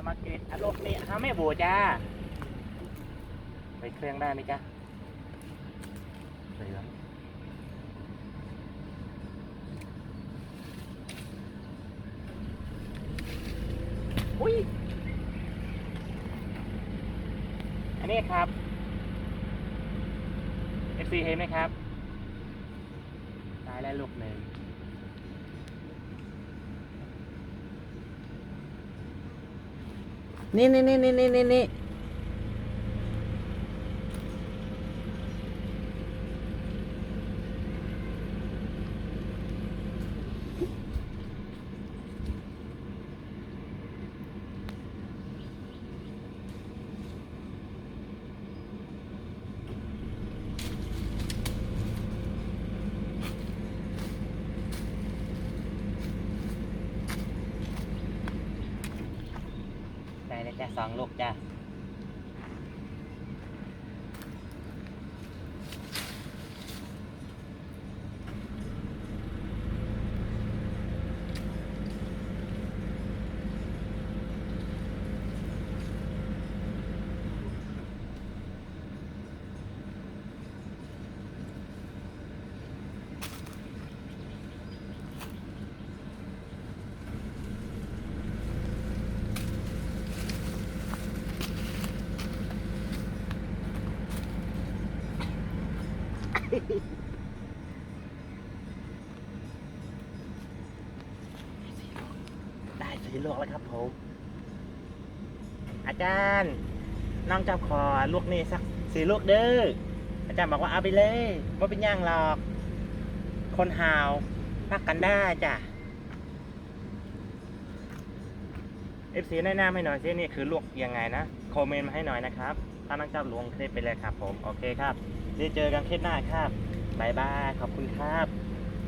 จะมาเกตอารมณ์เนี่ยฮะไม่โบจ้าไปเครื่องได้ไหมจ๊ะเหลืองอุ้ย อันนี้ครับ FC เห็นไหมครับ ตายแล้วลูกหนึ่ง นี่นี่นี่นี่นี่นี่ แล้วจ้ะสองลูกจ้ะ ได้สีลูกแล้วครับผม อาจารย์น้องจับคอลูกนี่สักสีลูกเด้อ อาจารย์บอกว่าเอาไปเลยว่าเป็นย่างหรอก คนหาวพักกันได้จ้ะ FC แนะนำให้หน่อยสินี่คือลวกยังไงนะ คอมเมนต์มาให้หน่อยนะครับ ถ้าน้องจับลวงคลิปไปเลยครับผม โอเคครับ นี่เจอกันคลิปหน้าครับบายบาย ขอบคุณครับ